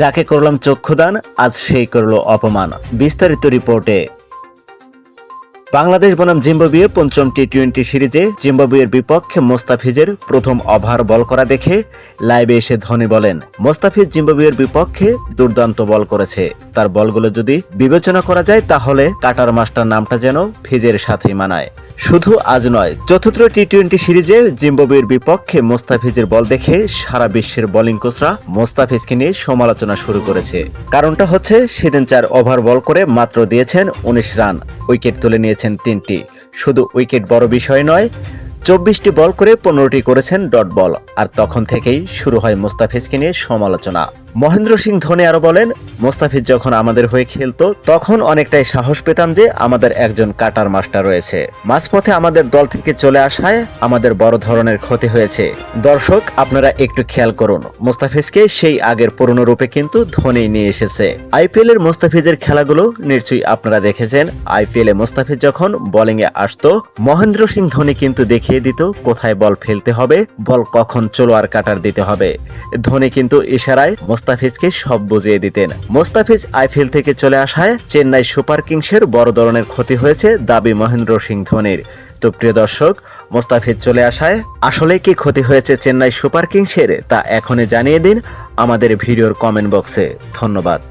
যাকে করলাম চক্ষুদান, আজ সেই করল অপমান। বিস্তারিত রিপোর্টে। বাংলাদেশ বনাম জিম্বাবুয়ে পঞ্চম টি টোয়েন্টি সিরিজে জিম্বাবুয়ের বিপক্ষে মোস্তাফিজের প্রথম ওভার বল করা দেখে লাইভে এসে ধোনি বলেন, মোস্তাফিজ জিম্বাবুয়ের বিপক্ষে দুর্দান্ত বল করেছে। তার বলগুলো যদি বিবেচনা করা যায় তাহলে কাটার মাস্টার নামটা যেন ফিজের সাথেই মানায়। শুধু আজ নয়, চতুর্থ টি টোয়েন্টি সিরিজে জিম্বাবুয়ের বিপক্ষে মোস্তাফিজের বল দেখে সারা বিশ্বের বোলিং কোচরা মোস্তাফিজকে নিয়ে সমালোচনা শুরু করেছে। কারণটা হচ্ছে, সেদিন চার ওভার বল করে মাত্র দিয়েছেন উনিশ রান, উইকেট তুলে নিয়েছেন তিনটি। শুধু উইকেট বড় বিষয় নয়, চব্বিশটি বল করে পনেরোটি করেছেন ডট বল, আর তখন থেকেই শুরু হয় মোস্তাফিজকে নিয়ে সমালোচনা। মহেন্দ্র সিং ধোনি আরও বলেন, মোস্তাফিজ যখন আমাদের হয়ে খেলতো, তখন অনেকটাই সাহস পেতাম যে আমাদের একজন কাটার মাস্টার রয়েছে। মাঝপথে আমাদের দল থেকে চলে আসায় আমাদের বড় ধরনের ক্ষতি হয়েছে। দর্শক, আপনারা একটু খেয়াল করুন, মোস্তাফিজকে সেই আগের পুরনো রূপে কিন্তু ধোনি নিয়ে এসেছে। আইপিএল এর মোস্তাফিজের খেলাগুলো নিশ্চয়ই আপনারা দেখেছেন। আইপিএল এ মোস্তাফিজ যখন বোলিং এ আসতো, মহেন্দ্র সিং ধোনি কিন্তু দেখিয়ে দিত কোথায় বল ফেলতে হবে, বল কখন চলো আর কাটার দিতে হবে। ধোনি কিন্তু ইশারায় মোস্তাফিজকে সব বুঝিয়ে দিতেন। মোস্তাফিজ আইপিএল থেকে চলে আসায় চেন্নাই সুপার কিংসের বড় ধরনের ক্ষতি হয়েছে দাবি মহেন্দ্র সিং ধোনির। তো প্রিয় দর্শক, মোস্তাফিজ চলে আসায় আসলে কি ক্ষতি হয়েছে চেন্নাই সুপার কিংসের তা এখনই জানিয়ে দিন আমাদের ভিডিওর কমেন্ট বক্সে। ধন্যবাদ।